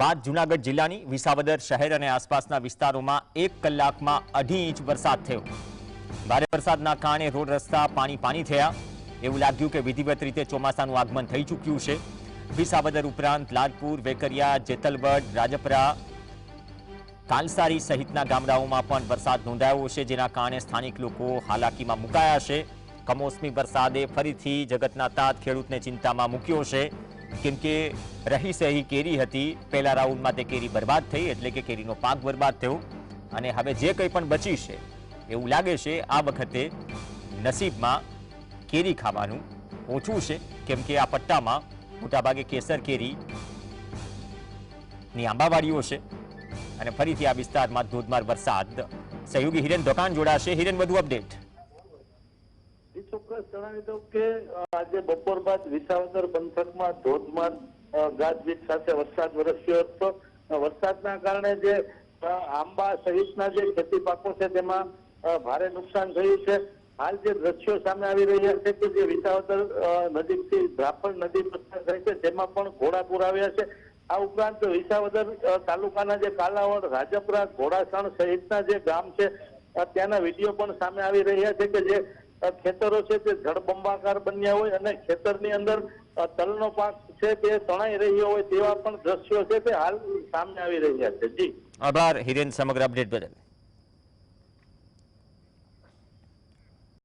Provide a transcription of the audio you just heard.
વાત જુનાગઢ જિલ્લાની વિસાવદર શહેર અને આસપાસના વિસ્તારોમાં એક કલાકમાં અઢી ઇંચ વરસાદ થયો. ભારે વરસાદના કારણે રોડ રસ્તા પાણી પાણી થયા. એવું લાગ્યું કે વિધિવત રીતે ચોમાસાનું આગમન થઈ ચૂક્યું છે. વિસાવદર ઉપરાંત લાલપુર, વેકરિયા જેતલબડ રાજપરા, કાલસારી સહિતના ગામડાઓમાં પણ વરસાદ નોંધાયો છે, જેના કારણે સ્થાનિક લોકો હાલાકીમાં મુકાયા છે. કમોસમી વરસાદે ફરીથી જગતના તાત ખેડૂતને ચિંતામાં મૂક્યો છે. કેમ કે રહી સહી કેરી હતી, પહેલા રાઉન્ડમાં તે કેરી બરબાદ થઈ એટલે કે કેરીનો પાક બરબાદ થયો અને હવે જે કંઈ પણ બચી છે એવું લાગે છે, આ વખતે નસીબમાં કેરી ખાવાનું ઓછું છે. કેમ કે આ પટ્ટામાં મોટાભાગે કેસર કેરી ની આંબાવાડીઓ છે અને ફરીથી આ વિસ્તારમાં ધોધમાર વરસાદ. સહયોગી હિરેન દોકાન જોડાશે. હિરેન, વધુ અપડેટ. એ ચોક્કસ જણાવી દઉં કે આજે બપોર બાદ વિસાવદર પંથકમાં ધોધમાર ગાજવીજ સાથે વરસાદ વરસ્યો હતો. વરસાદના કારણે જે આંબા સહિતના જે ખેતી પાકો છે તેમાં ભારે નુકસાન થયું છે. હાલ જે દ્રશ્યો સામે આવી રહ્યા છે કે જે વિસાવદર નજીકથી ધ્રાફળ નદી પસાર થઈ છે, તેમાં પણ ઘોડાપુર આવ્યા છે. આ ઉપરાંત વિસાવદર તાલુકાના જે કાલાવડ, રાજપરા, ઘોડાસણ સહિતના જે ગામ છે ત્યાંના વીડિયો પણ સામે આવી રહ્યા છે કે જે ખેતરો છે તે જળબંબાકાર બન્યા હોય અને ખેતરની અંદર તલનો પાક છે તે તણાઈ રહ્યો હોય તેવા પણ દ્રશ્યો છે તે હાલ સામે આવી રહ્યા છે. જી. આભાર. હિરેન, સમગ્ર અપડેટ બદલ.